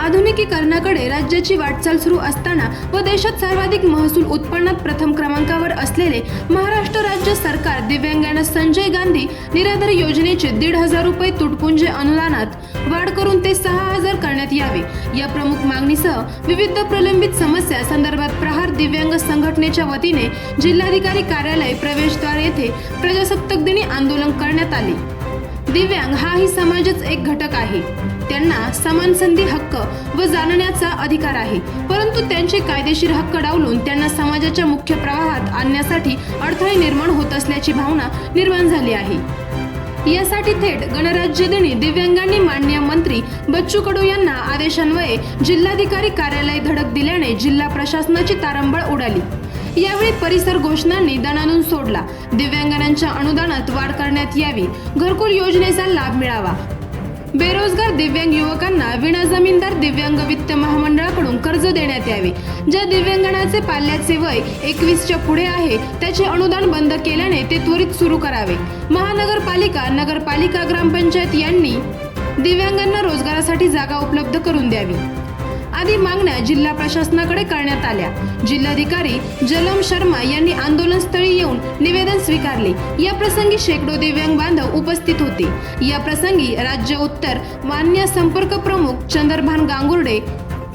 आधुनिकीकरणाकडे राज्याची वाटचाल सुरू असताना व देशात सर्वाधिक महसूल उत्पन्नात प्रथम क्रमांकावर असलेले महाराष्ट्र राज्य सरकार दिव्यांगांना संजय गांधी निराधार योजनेचे दीड हजार रुपये तुटपुंजे अनुदानात वाढ करून ते सहा हजार करण्यात यावे. या प्रमुख मागणीसह विविध प्रलंबित समस्या संदर्भात प्रहार दिव्यांग संघटनेच्या वतीने जिल्हाधिकारी कार्यालय प्रवेशद्वार येथे प्रजासत्ताक दिनी आंदोलन करण्यात आले. दिव्यांग हाही समाजच एक घटक आहे. त्यांना समान संधी हक्क व जाणण्याचा अधिकार आहे. परंतु त्यांचे कायदेशीर हक्क डावलून त्यांना समाजाच्या मुख्य प्रवाहात आणण्यासाठी अडथळे निर्माण होत असल्याची भावना निर्माण झाली आहे. यासाठी थेट गणराज्य दिनी दिव्यांगांनी मान्य मंत्री बच्चू कडू यांना आदेशान्वये जिल्हाधिकारी कार्यालय धडक दिल्याने जिल्हा प्रशासनाची तारंबळ उडाली. यावेळी परिसर घोषणांनी दणानून सोडला. दिव्यांगांच्या अनुदानात वाढ करण्यात यावी. घरकुल योजनेचा लाभ मिळावा. बेरोजगार दिव्यांग युवकांना विना जमीनदार दिव्यांग वित्त महामंडळाकडून कर्ज देण्यात यावे. ज्या दिव्यांगणाचे पाल्याचे वय एकवीसच्या पुढे आहे त्याचे अनुदान बंद केल्याने ते त्वरित सुरू करावे. महानगरपालिका नगरपालिका ग्रामपंचायत यांनी दिव्यांगांना रोजगारासाठी जागा उपलब्ध करून द्यावी. आदी मागण्या जिल्हा प्रशासनाकडे करण्यात आल्या. जिल्हाधिकारी जलम शर्मा यांनी आंदोलनस्थळी येऊन निवेदन स्वीकारले. या प्रसंगी शेकडो दिव्यांग बांधव उपस्थित होते. या प्रसंगी राज्य उत्तर मान्य संपर्क प्रमुख चंद्रभान गांगुर्डे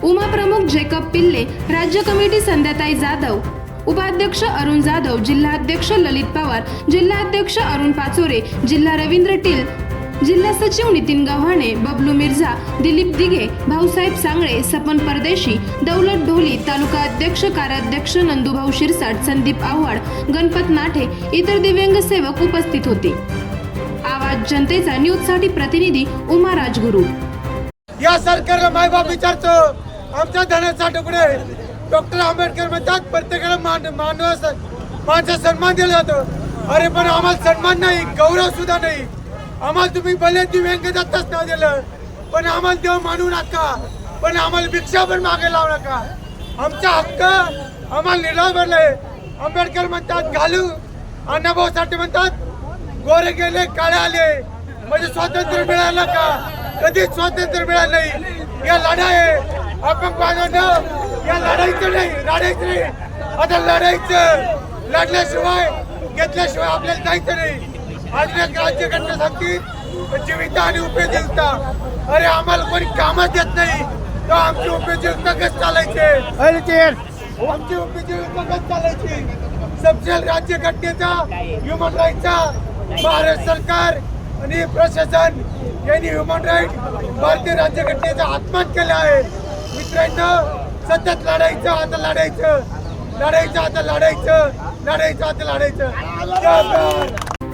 उमा प्रमुख जेकब पिल्ले राज्य कमिटी संध्याताई जाधव उपाध्यक्ष अरुण जाधव जिल्हाध्यक्ष ललित पवार जिल्हाध्यक्ष अरुण पाचोरे जिल्हा रवींद्र टिल जिल्हा सचिव नितीन गव्हाणे बबलू मिर्झा दिलीप दिघे भाऊसाहेब सांगळे सपन परदेशी दौलत ढोली तालुका अध्यक्ष कार्याध्यक्ष नंदुभाऊ शिरसाट संदीप आव्हाड गणपत नाठे इतर दिव्यांग सेवक उपस्थित होते. आवाज जनतेचा न्यूजसाठी प्रतिनिधी उमा राजगुरू. या सरकारला मायबाप विचारतो आमच्या धनाचा तुकडे डॉक्टर आंबेडकर म्हणतात प्रत्येकाला मान मानव माणसा सन्मान दिला जातो. अरे पण आम्हाला सन्मान नाही गौरव सुद्धा नाही. आम्हाला तुम्ही भले दिव्यांग दत्तच नाव दिलं पण आम्हाला देव मानू नका पण आम्हाला भिक्षा पण मागे लावू नका. आमचा हक्क आम्हाला निर्णय बनलाय आंबेडकर म्हणतात घालू. अण्णाभाऊ साठे म्हणतात गोरे गेले काळे आले. म्हणजे स्वातंत्र्य मिळालं का कधीच स्वातंत्र्य मिळालं नाही. या लढाई आहे आपण बांधवनं या लढाईचं नाही लढायचं नाही. आता लढायचं लढल्याशिवाय घेतल्याशिवाय आपल्याला जायचं नाही. अजून एक राज्यघटना सांगतील जीवित आणि उपयोगिता अरे आम्हाला कोणी कामच देत नाही. तर आमची उपयोगिता कसं चालायचे? आमची उपयोगिता कसं चालायची? सबसेल राज्यघटनेचा ह्युमन राईटचा भारत सरकार आणि प्रशासन यांनी ह्युमन राईट भारतीय राज्यघटनेचा आत्मान केला आहे. मित्रांनो सतत लढायचं आता लढायचं लढायचं आता लढायचं लढायचं आता लढायचं